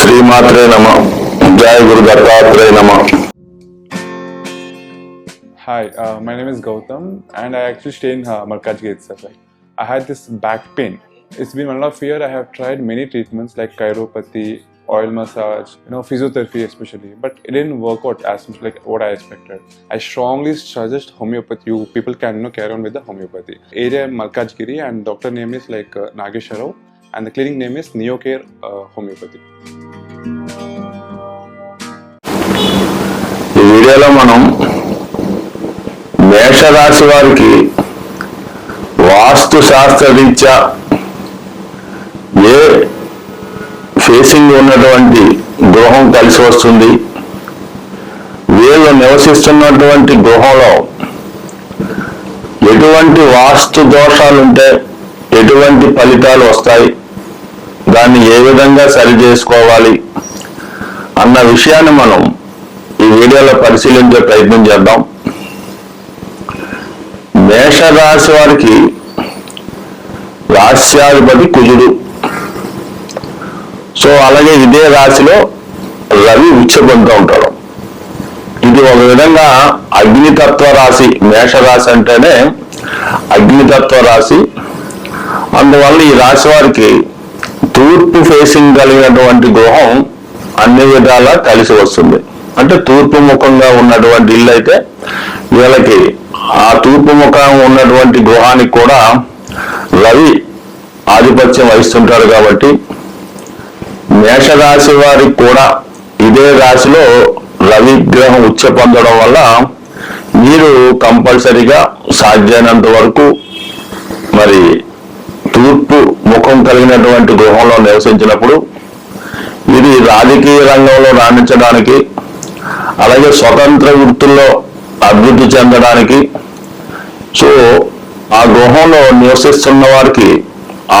శ్రీమాత్రే నమ జయ గురు దత్తాత్రేయ నమ Hi, uh, my name is Gautam, and I actually stay in uh, Malkajgiri itself. Like, I had this back pain. It's been one and a half year. I have tried many treatments like chiropathy, oil massage, you know, physiotherapy especially, but it didn't work out as much like what I expected. I strongly suggest homeopathy. You people can you know, carry on with the homeopathy. Area Malkajgiri, and doctor name is like uh, Nagesharao, and the clinic name is Neocare uh, Homeopathy. ఈ వీడియోలో మనం మేషరాశి వారికి వాస్తు శాస్త్ర రీత్యా ఏ facing ఉన్నటువంటి గృహం కలిసి వస్తుంది వీళ్ళు నివసిస్తున్నటువంటి గృహంలో ఎటువంటి వాస్తు దోషాలుంటే ఎటువంటి ఫలితాలు వస్తాయి దాన్ని ఏ విధంగా సరి చేసుకోవాలి అన్న విషయాన్ని మనం వీడియోలో పరిశీలించే ప్రయత్నం చేద్దాం. మేషరాశి వారికి రాశ్యాధిపతి కుజుడు. సో అలాగే ఇదే రాశిలో రవి ఉచ్చబంతో ఉంటాడు. ఇది ఒక విధంగా అగ్నితత్వ రాశి మేషరాశి అంటేనే అగ్నితత్వ రాశి. అందువల్ల ఈ రాశి వారికి తూర్పు ఫేసింగ్ కలిగినటువంటి గృహం అన్ని విధాలా కలిసి వస్తుంది. అంటే తూర్పు ముఖంగా ఉన్నటువంటి ఇల్లు అయితే వీళ్ళకి ఆ తూర్పు ముఖం ఉన్నటువంటి గృహానికి కూడా రవి ఆధిపత్యం వహిస్తుంటారు కాబట్టి మేషరాశి వారికి కూడా ఇదే రాశిలో రవి గ్రహం ఉచ్చ పొందడం వల్ల మీరు కంపల్సరిగా సాధ్యమైనంత వరకు మరి తూర్పు ముఖం కలిగినటువంటి గృహంలో నివసించినప్పుడు ఇది రాజకీయ రంగంలో రాణించడానికి అలాగే స్వతంత్ర వృత్తుల్లో అభివృద్ధి చెందడానికి. సో ఆ గృహంలో నివసిస్తున్న వారికి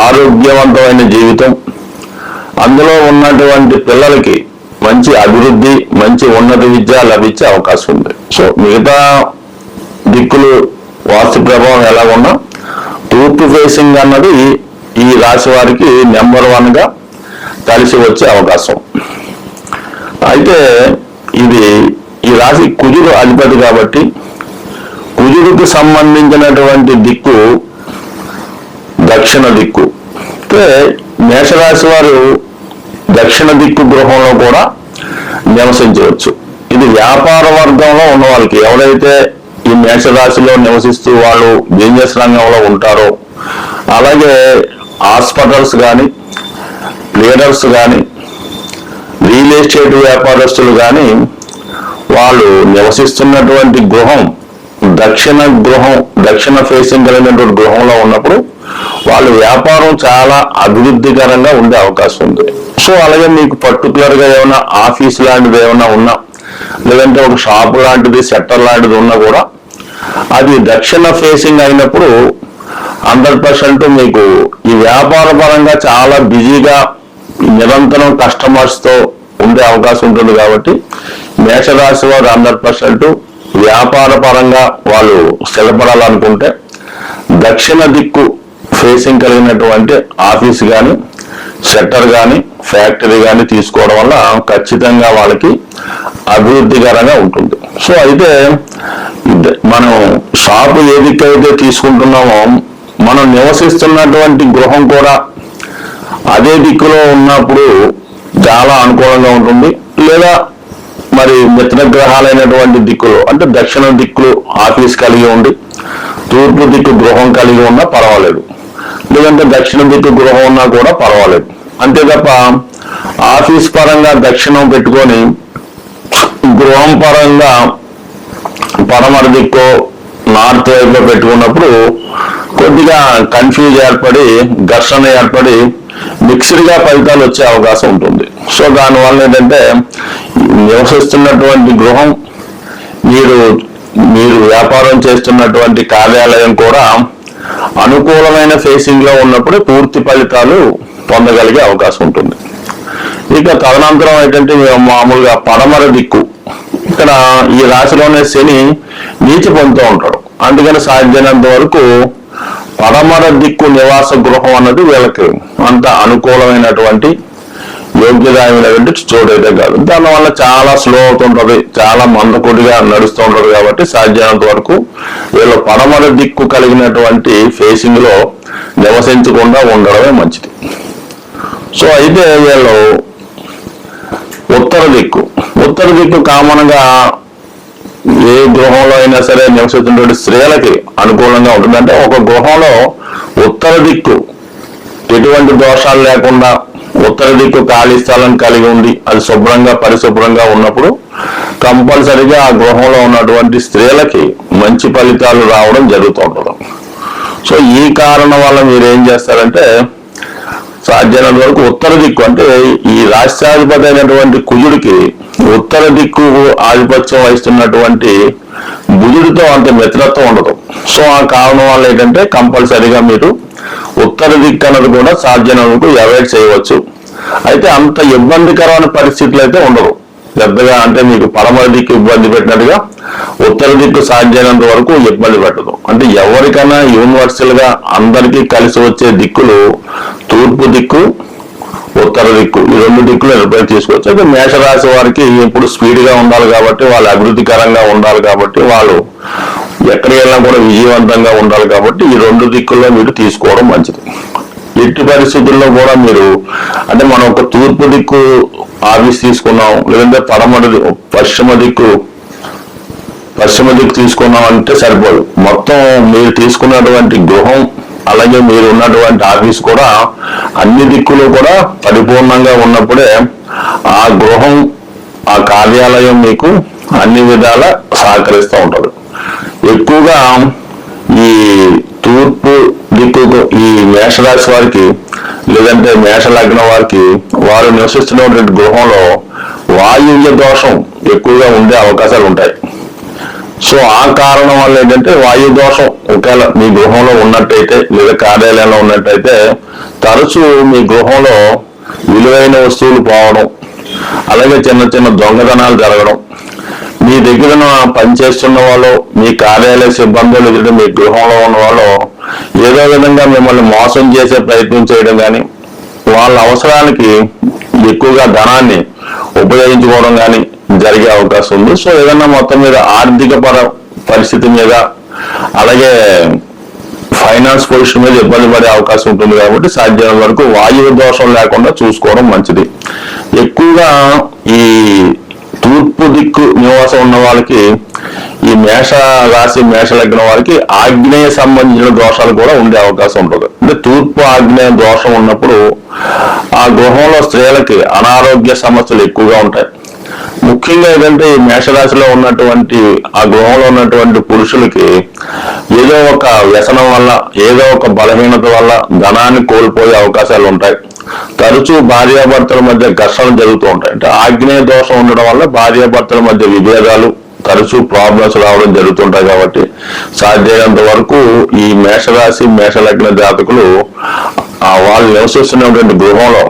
ఆరోగ్యవంతమైన జీవితం. అందులో ఉన్నటువంటి పిల్లలకి మంచి అభివృద్ధి మంచి ఉన్నత విద్య లభించే అవకాశం ఉంది. సో మిగతా దిక్కులు వాస్తు ప్రభావం ఎలా ఉన్నా తూర్పు ఫేసింగ్ అన్నది ఈ రాశి వారికి నెంబర్ వన్గా కలిసి వచ్చే అవకాశం. అయితే ఇది ఈ రాశి కుజుడు అధిపతి కాబట్టి కుజుడికి సంబంధించినటువంటి దిక్కు దక్షిణ దిక్కు. అంటే మేషరాశి వారు దక్షిణ దిక్కు గృహంలో కూడా నివసించవచ్చు. ఇది వ్యాపార వర్గంలో ఉన్న వాళ్ళకి ఎవరైతే ఈ మేషరాశిలో నివసిస్తూ వాళ్ళు బిజినెస్ రంగంలో ఉంటారో అలాగే హాస్పిటల్స్ కానీ లీడర్స్ కానీ రియల్ ఎస్టేట్ వ్యాపారస్తులు కానీ వాళ్ళు నివసిస్తున్నటువంటి గృహం దక్షిణ గృహం దక్షిణ ఫేసింగ్ కలిగినటువంటి గృహంలో ఉన్నప్పుడు వాళ్ళు వ్యాపారం చాలా అభివృద్ధికరంగా ఉండే అవకాశం ఉంది. సో అలాగే మీకు పర్టికులర్గా ఏమైనా ఆఫీస్ లాంటిది ఏమైనా ఉన్నా లేదంటే ఒక షాప్ లాంటిది సెట్టర్ లాంటిది ఉన్నా కూడా అది దక్షిణ ఫేసింగ్ అయినప్పుడు హండ్రెడ్ పర్సెంట్ మీకు ఈ వ్యాపార పరంగా చాలా బిజీగా నిరంతరం కస్టమర్స్తో ఉండే అవకాశం ఉంటుంది కాబట్టి మేషరాశి వారు హండ్రెడ్ పర్సెంట్ వ్యాపార పరంగా వాళ్ళు స్థిరపడాలనుకుంటే దక్షిణ దిక్కు ఫేసింగ్ కలిగినటువంటి ఆఫీస్ కానీ షట్టర్ కానీ ఫ్యాక్టరీ కానీ తీసుకోవడం వల్ల ఖచ్చితంగా వాళ్ళకి అభివృద్ధికరంగా ఉంటుంది. సో అయితే మనం షాపు ఏ దిక్కైతే తీసుకుంటున్నామో మనం నివసిస్తున్నటువంటి గృహం కూడా అదే దిక్కులో ఉన్నప్పుడు చాలా అనుకూలంగా ఉంటుంది. లేదా మరి మిత్ర గ్రహాలైనటువంటి దిక్కులు అంటే దక్షిణ దిక్కులు ఆఫీస్ కలిగి ఉండి తూర్పు దిక్కు గృహం కలిగి ఉన్నా పర్వాలేదు. లేదంటే దక్షిణ దిక్కు గృహం ఉన్నా కూడా పర్వాలేదు. అంతే తప్ప ఆఫీస్ పరంగా దక్షిణం పెట్టుకొని గృహం పరంగా పడమర దిక్కు నార్త్ వైపులో పెట్టుకున్నప్పుడు కొద్దిగా కన్ఫ్యూజ్ ఏర్పడి ఘర్షణ ఏర్పడి మిక్స్డ్గా ఫలితాలు వచ్చే అవకాశం ఉంటుంది. సో దానివల్ల ఏంటంటే నివసిస్తున్నటువంటి గృహం మీరు మీరు వ్యాపారం చేస్తున్నటువంటి కార్యాలయం కూడా అనుకూలమైన ఫేసింగ్లో ఉన్నప్పుడు పూర్తి ఫలితాలు పొందగలిగే అవకాశం ఉంటుంది. ఇక తదనంతరం ఏంటంటే మామూలుగా పడమర దిక్కు. ఇక్కడ ఈ రాశిలోనే శని నీచి పొందుతూ ఉంటాడు. అందుకని సాధ్యమైనంత వరకు పడమర దిక్కు నివాస గృహం అన్నది వీళ్ళకి అంత అనుకూలమైనటువంటి యోగ్యదాయమైనటువంటి చోటు అయితే కాదు. దానివల్ల చాలా స్లో అవుతుంటది చాలా మందకొడిగా నడుస్తూ ఉంటది కాబట్టి సాధ్యమైనంత వరకు వీళ్ళు పడమర దిక్కు కలిగినటువంటి ఫేసింగ్లో నివసించకుండా ఉండడమే మంచిది. సో అయితే వీళ్ళు ఉత్తర దిక్కు. ఉత్తర దిక్కు కామన్గా ఏ గృహంలో అయినా సరే నివసిస్తున్నటువంటి స్త్రీలకి అనుకూలంగా ఉంటుంది. అంటే ఒక గృహంలో ఉత్తర దిక్కు ఎటువంటి దోషాలు లేకుండా ఉత్తర దిక్కు ఖాళీ స్థలం కలిగి ఉంది అది శుభ్రంగా పరిశుభ్రంగా ఉన్నప్పుడు కంపల్సరిగా ఆ గృహంలో ఉన్నటువంటి స్త్రీలకి మంచి ఫలితాలు రావడం జరుగుతుంటుంది. సో ఈ కారణం వల్ల మీరు ఏం చేస్తారంటే సాధ్యమైనంత వరకు ఉత్తర దిక్కు అంటే ఈ రాష్ట్రాధిపతి అయినటువంటి కుజుడికి ఉత్తర దిక్కు ఆధిపత్యం వహిస్తున్నటువంటి బుధుడితో అంత మిత్రత్వం ఉండదు. సో ఆ కారణం వల్ల ఏంటంటే కంపల్సరిగా మీరు ఉత్తర దిక్కు అన్నది కూడా సాధ్యమైనందుకు అవాయిడ్ చేయవచ్చు. అయితే అంత ఇబ్బందికరమైన పరిస్థితులు అయితే ఉండవు. పెద్దగా అంటే మీకు పడమర దిక్కు ఇబ్బంది పెట్టినట్టుగా ఉత్తర దిక్కు సాధ్యమైనంత వరకు ఇబ్బంది పెట్టదు. అంటే ఎవరికైనా యూనివర్సల్గా అందరికీ కలిసి వచ్చే దిక్కులు తూర్పు దిక్కు ఉత్తర దిక్కు ఈ రెండు దిక్కులు నిర్ణయం తీసుకోవచ్చు అయితే మేషరాశి వారికి ఇప్పుడు స్పీడ్గా ఉండాలి కాబట్టి వాళ్ళు అభివృద్ధికరంగా ఉండాలి కాబట్టి వాళ్ళు ఎక్కడికి వెళ్ళినా కూడా విజయవంతంగా ఉండాలి కాబట్టి ఈ రెండు దిక్కుల్లో మీరు తీసుకోవడం మంచిది. ఎట్టి పరిస్థితుల్లో కూడా మీరు అంటే మనం ఒక తూర్పు దిక్కు ఆఫీస్ తీసుకున్నాం లేదంటే పడమటి పశ్చిమ దిక్కు పశ్చిమ దిక్కు తీసుకున్నాం అంటే సరిపోదు. మొత్తం మీరు తీసుకున్నటువంటి గృహం అలాగే మీరు ఉన్నటువంటి ఆఫీస్ కూడా అన్ని దిక్కులు కూడా పరిపూర్ణంగా ఉన్నప్పుడే ఆ గృహం ఆ కార్యాలయం మీకు అన్ని విధాల సహకరిస్తూ ఉంటుంది. ఎక్కువగా ఈ తూర్పు దిక్కు ఈ మేషరాశి వారికి లేదంటే మేష లగ్నం వారికి వారు నివసిస్తున్నటువంటి గృహంలో వాయువ్య దోషం ఎక్కువగా ఉండే అవకాశాలు ఉంటాయి. సో ఆ కారణం వల్ల ఏంటంటే వాయు దోషం ఒకవేళ మీ గృహంలో ఉన్నట్టయితే లేదా కార్యాలయంలో ఉన్నట్టయితే తరచూ మీ గృహంలో విలువైన వస్తువులు పోవడం అలాగే చిన్న చిన్న దొంగతనాలు జరగడం మీ దగ్గర పనిచేస్తున్న వాళ్ళు మీ కార్యాలయ సిబ్బందులు ఎదుట మీ గృహంలో ఉన్న వాళ్ళు ఏదో విధంగా మిమ్మల్ని మోసం చేసే ప్రయత్నం చేయడం కానీ వాళ్ళ అవసరానికి ఎక్కువగా ధనాన్ని ఉపయోగించుకోవడం కానీ జరిగే అవకాశం ఉంది. సో ఏదన్నా మొత్తం మీద ఆర్థిక పర పరిస్థితి మీద అలాగే ఫైనాన్స్ పొజిషన్ మీద ఇబ్బంది పడే అవకాశం ఉంటుంది కాబట్టి సాధ్యమైన వరకు వాయువు దోషం లేకుండా చూసుకోవడం మంచిది. ఎక్కువగా ఈ తూర్పు దిక్కు నివాసం ఉన్న వాళ్ళకి ఈ మేష రాశి మేష లగ్నం వారికి ఆగ్నేయ సంబంధించిన దోషాలు కూడా ఉండే అవకాశం ఉంటుంది. అంటే తూర్పు ఆగ్నేయ దోషం ఉన్నప్పుడు ఆ గృహంలో స్త్రీలకి అనారోగ్య సమస్యలు ఎక్కువగా ఉంటాయి. ముఖ్యంగా ఏంటంటే ఈ మేషరాశిలో ఉన్నటువంటి ఆ గృహంలో ఉన్నటువంటి పురుషులకి ఏదో ఒక వ్యసనం వల్ల ఏదో ఒక బలహీనత వల్ల ధనాన్ని కోల్పోయే అవకాశాలు ఉంటాయి. తరచూ భార్యాభర్తల మధ్య ఘర్షణలు జరుగుతూ ఉంటాయి. అంటే ఆగ్నేయ దోషం ఉండడం వల్ల భార్యాభర్తల మధ్య విభేదాలు తరచూ ప్రాబ్లమ్స్ రావడం జరుగుతుంటాయి కాబట్టి సాధ్యమైనంత వరకు ఈ మేషరాశి మేషలగ్న జాతకులు వాళ్ళు నివసిస్తున్నటువంటి గృహంలో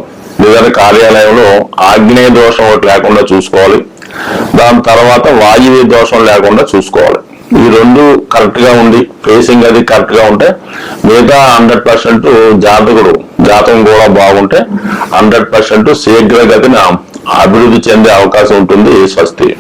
లేదా కార్యాలయంలో ఆగ్నేయ దోషం ఒకటి లేకుండా చూసుకోవాలి. దాని తర్వాత వాయువ్య దోషం లేకుండా చూసుకోవాలి. ఈ రెండు కరెక్ట్గా ఉండి ఫేసింగ్ అది కరెక్ట్గా ఉంటే మిగతా హండ్రెడ్ పర్సెంట్ జాతకుడు జాతకం కూడా బాగుంటే హండ్రెడ్ పర్సెంట్ శీఘ్రగతిన అభివృద్ధి చెందే అవకాశం ఉంటుంది స్వస్తి.